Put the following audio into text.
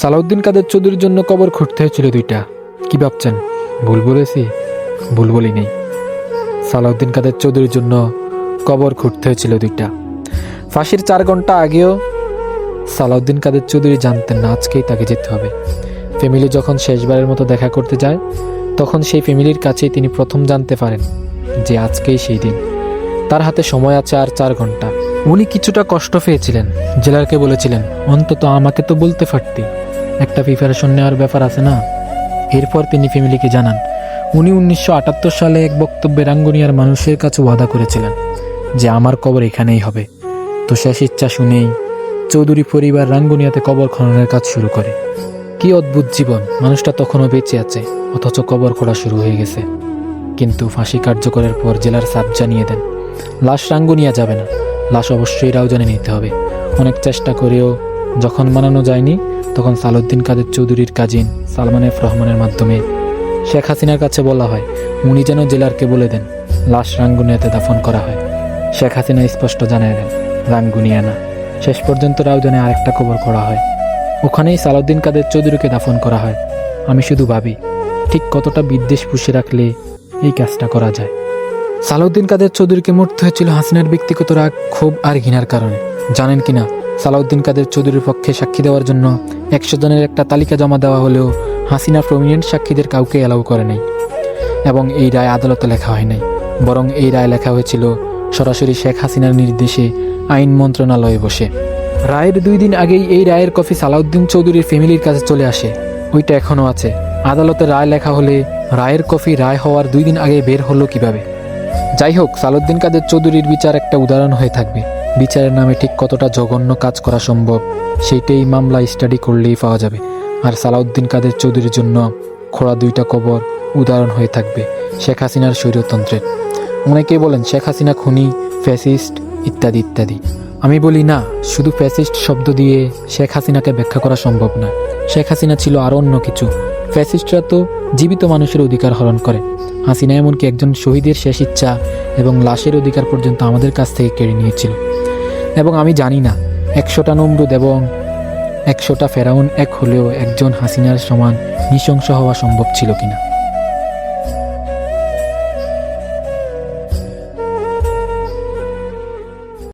সালাউদ্দিন কাদের চৌধুরীর জন্য কবর খুঁড়তে হয়েছিল দুইটা। কি ভাবছেন? ভুল বলেছি? ভুল বলি নেই। সালাউদ্দিন কাদের চৌধুরীর জন্য কবর খুঁড়তে হয়েছিল দুইটা। ফাঁসির চার ঘণ্টা আগেও সালাউদ্দিন কাদের চৌধুরী জানতেন না, আজকেই তাকে যেতে হবে। ফ্যামিলি যখন শেষবারের মতো দেখা করতে যায়, তখন সেই ফ্যামিলির কাছেই তিনি প্রথম জানতে পারেন যে আজকেই সেই দিন। তার হাতে সময় আছে আর চার ঘণ্টা উনি কিছুটা কষ্ট পেয়েছিলেন। জেলারকে বলেছিলেন, অন্তত আমাকে তো বলতে পারতি। একটা প্রিপারেশন নেওয়ার ব্যাপার আছে না? এরপর তিনি ফ্যামিলিকে জানান। উনি উনিশশো আটাত্তর সালে এক বক্তব্যে রাঙ্গুনিয়ার মানুষের কাছে ওয়াদা করেছিলেন যে আমার কবর এখানেই হবে। তো শেষ ইচ্ছা শুনেই চৌধুরী পরিবার রাঙ্গুনিয়াতে কবর খননের কাজ শুরু করে। কি অদ্ভুত জীবন! মানুষটা তখনও বেঁচে আছে, অথচ কবর খোঁড়া শুরু হয়ে গেছে। কিন্তু ফাঁসি কার্যকরের পর জেলার সাপ জানিয়ে দেন, লাশ রাঙ্গুনিয়া যাবে না। লাশ অবশ্যই রাউজানে নিতে হবে। অনেক চেষ্টা করেও যখন মানানো যায়নি, তখন সালউদ্দিন কাদের চৌধুরীর কাজিন সালমান এফ রহমানের মাধ্যমে। শেখ হাসিনার কাছে বলা হয়, উনি যেন জেলারকে বলে দেন, লাশ রাঙ্গুনিয়াতে দাফন করা হয়। শেখ হাসিনা স্পষ্ট জানিয়ে দেন রাঙ্গুনিয়া না শেষ পর্যন্ত রাউজানে আরেকটা কবর করা হয়। ওখানেই সালাউদ্দিন কাদের চৌধুরীকে দাফন করা হয়। আমি শুধু ভাবি, ঠিক কতটা বিদ্বেষ পুষে রাখলে এই কাজটা করা যায়। সালাউদ্দিন কাদের চৌধুরীকে মরতে হয়েছিল হাসিনার ব্যক্তিগত রাগ, ক্ষোভ আর ঘৃণার কারণে। জানেন কিনা? সালাউদ্দিন কাদের চৌধুরীর পক্ষে সাক্ষী দেওয়ার জন্য একশো জনের একটা তালিকা জমা দেওয়া হলেও হাসিনা প্রমিনেন্ট সাক্ষীদের কাউকে অ্যালাউ করে নাই এবং এই রায় আদালতে লেখা হয় নাই। বরং এই রায় লেখা হয়েছিল, সরাসরি শেখ হাসিনার নির্দেশে আইন মন্ত্রণালয়ে বসে। রায়ের দুই দিন আগেই এই রায়ের কপি সালাউদ্দিন চৌধুরীর ফ্যামিলির কাছে চলে আসে। ওইটা এখনও আছে। আদালতে রায় লেখা হলে রায়ের কপি রায় হওয়ার দুই দিন আগে বের হলো কীভাবে? যাই হোক, সালাউদ্দিন কাদের চৌধুরীর বিচার একটা উদাহরণ হয়ে থাকবে। বিচারের নামে ঠিক কতটা জঘন্য কাজ করা সম্ভব, সেইটাই মামলা স্টাডি করলেই পাওয়া যাবে। আর সালাউদ্দিন কাদের চৌধুরীর জন্য খোড়া দুইটা কবর উদাহরণ হয়ে থাকবে শেখ হাসিনার স্বৈরতন্ত্রের। অনেকেই বলেন, শেখ হাসিনা খুনি ফ্যাসিস্ট ইত্যাদি ইত্যাদি। আমি বলি, না, শুধু ফ্যাসিস্ট শব্দ দিয়ে শেখ হাসিনাকে ব্যাখ্যা করা সম্ভব না। শেখ হাসিনা ছিল আরও অন্য কিছু। ফ্যাসিস্টরা তো জীবিত মানুষের অধিকার হরণ করে। হাসিনা এমনকি একজন শহীদের শেষ ইচ্ছা এবং লাশের অধিকার পর্যন্ত আমাদের কাছ থেকে কেড়ে নিয়েছিল। এবং আমি জানি না, একশোটা নমরুদ এবং একশোটা ফেরাউন এক হলেও একজন হাসিনার সমান নৃশংস হওয়া সম্ভব ছিল কিনা।